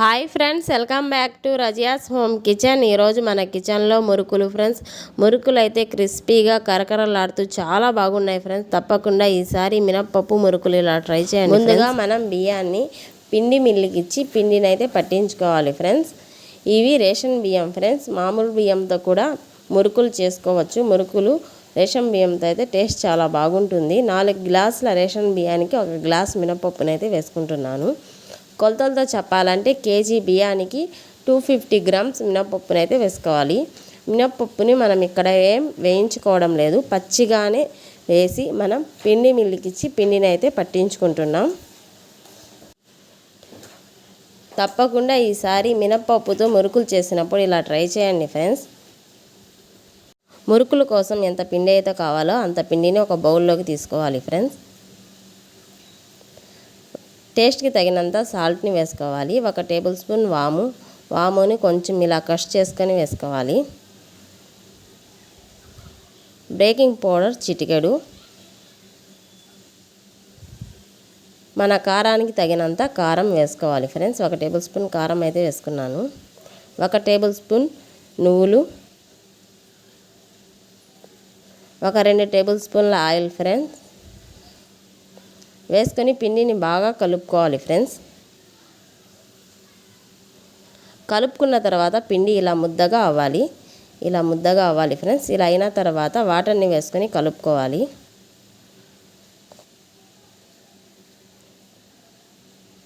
Hi friends welcome back to Razia's home kitchen. ఈరోజు మన కిచెన్లో మురుకులు ఫ్రెండ్స్. మురుకులు అయితే క్రిస్పీగా కరకరలాడుతూ చాలా బాగున్నాయి ఫ్రెండ్స్. తప్పకుండా ఈసారి మినప్పప్పు మురుకులు ఇలా ట్రై చేయండి ముందుగా మనం బియ్యాన్ని పిండి మిల్లుకి ఇచ్చి పిండిని అయితే పట్టించుకోవాలి ఫ్రెండ్స్. ఇవి రేషన్ బియ్యం ఫ్రెండ్స్. మామూలు బియ్యంతో కూడా మురుకులు చేసుకోవచ్చు. మురుకులు రేషన్ బియ్యంతో అయితే టేస్ట్ చాలా బాగుంటుంది. నాలుగు గ్లాసుల రేషన్ బియ్యానికి ఒక గ్లాస్ మినపప్పునైతే వేసుకుంటున్నాను. కొలతలతో చెప్పాలంటే కేజీ బియ్యానికి టూ ఫిఫ్టీ గ్రామ్స్ మినపప్పుని అయితే వేసుకోవాలి. మినపప్పుని మనం ఇక్కడ ఏం వేయించుకోవడం లేదు. పచ్చిగానే వేసి మనం పిండి మిల్లికిచ్చి పిండిని అయితే పట్టించుకుంటున్నాం. తప్పకుండా ఈసారి మినప్పప్పుతో మురుకులు చేసినప్పుడు ఇలా ట్రై చేయండి ఫ్రెండ్స్. మురుకుల కోసం ఎంత పిండి అయితే కావాలో అంత పిండిని ఒక బౌల్లోకి తీసుకోవాలి ఫ్రెండ్స్. టేస్ట్కి తగినంత సాల్ట్ని వేసుకోవాలి. ఒక టేబుల్ స్పూన్ వాము. వాముని కొంచెం ఇలా కష్ చేసుకొని వేసుకోవాలి. బేకింగ్ పౌడర్ చిటికెడు. మన కారానికి తగినంత కారం వేసుకోవాలి ఫ్రెండ్స్. ఒక టేబుల్ స్పూన్ కారం అయితే వేసుకున్నాను. ఒక టేబుల్ స్పూన్ నువ్వులు. ఒక రెండు టేబుల్ స్పూన్ల ఆయిల్ ఫ్రెండ్స్. వేసుకొని పిండిని బాగా కలుపుకోవాలి ఫ్రెండ్స్. కలుపుకున్న తర్వాత పిండి ఇలా ముద్దగా అవ్వాలి. ఇలా ముద్దగా అవ్వాలి ఫ్రెండ్స్. ఇలా అయిన తర్వాత వాటర్ని వేసుకొని కలుపుకోవాలి.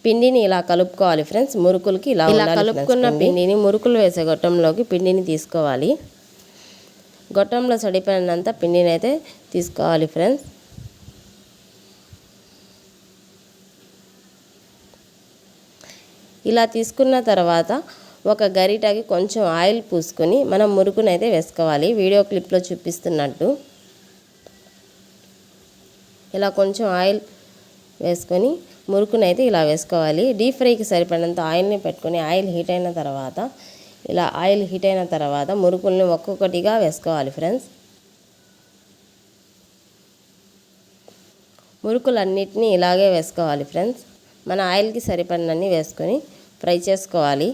పిండిని ఇలా కలుపుకోవాలి ఫ్రెండ్స్. మురుకులకి ఇలా ఇలా కలుపుకున్న పిండిని మురుకులు వేసే గొట్టంలోకి పిండిని తీసుకోవాలి. గొట్టంలో సడిపోయినంత పిండిని అయితే తీసుకోవాలి ఫ్రెండ్స్. ఇలా తీసుకున్న తర్వాత ఒక గరిటకి కొంచెం ఆయిల్ పూసుకొని మనం మురుకునైతే వేసుకోవాలి. వీడియో క్లిప్లో చూపిస్తున్నట్టు. ఇలా కొంచెం ఆయిల్ వేసుకొని మురుకునైతే ఇలా వేసుకోవాలి. డీప్ ఫ్రైకి సరిపడినంత ఆయిల్ని పెట్టుకొని ఆయిల్ హీట్ అయిన తర్వాత ఇలా ఆయిల్ హీట్ అయిన తర్వాత మురుకుల్ని ఒక్కొక్కటిగా వేసుకోవాలి ఫ్రెండ్స్. మురుకులన్నిటినీ ఇలాగే వేసుకోవాలి ఫ్రెండ్స్. మన ఆయిల్కి సరిపడినన్ని వేసుకొని ఫ్రై చేసుకోవాలి.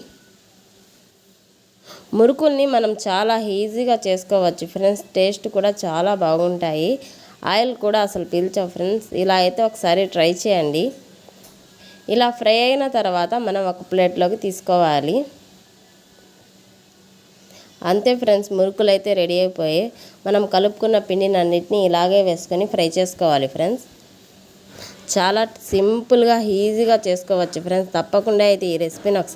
మురుకుల్ని మనం చాలా ఈజీగా చేసుకోవచ్చు ఫ్రెండ్స్. టేస్ట్ కూడా చాలా బాగుంటాయి. ఆయిల్ కూడా అసలు పీల్చాం ఫ్రెండ్స్. ఇలా అయితే ఒకసారి ట్రై చేయండి. ఇలా ఫ్రై అయిన తర్వాత మనం ఒక ప్లేట్లోకి తీసుకోవాలి. అంతే ఫ్రెండ్స్ మురుకులు అయితే రెడీ అయిపోయి మనం కలుపుకున్న పిండిని అన్నిటినీ ఇలాగే వేసుకొని ఫ్రై చేసుకోవాలి ఫ్రెండ్స్. చాలా సింపుల్గా ఈజీగా చేసుకోవచ్చు. ఫ్రెండ్స్ తప్పకుండా అయితే ఈ రెసిపీని ఒకసారి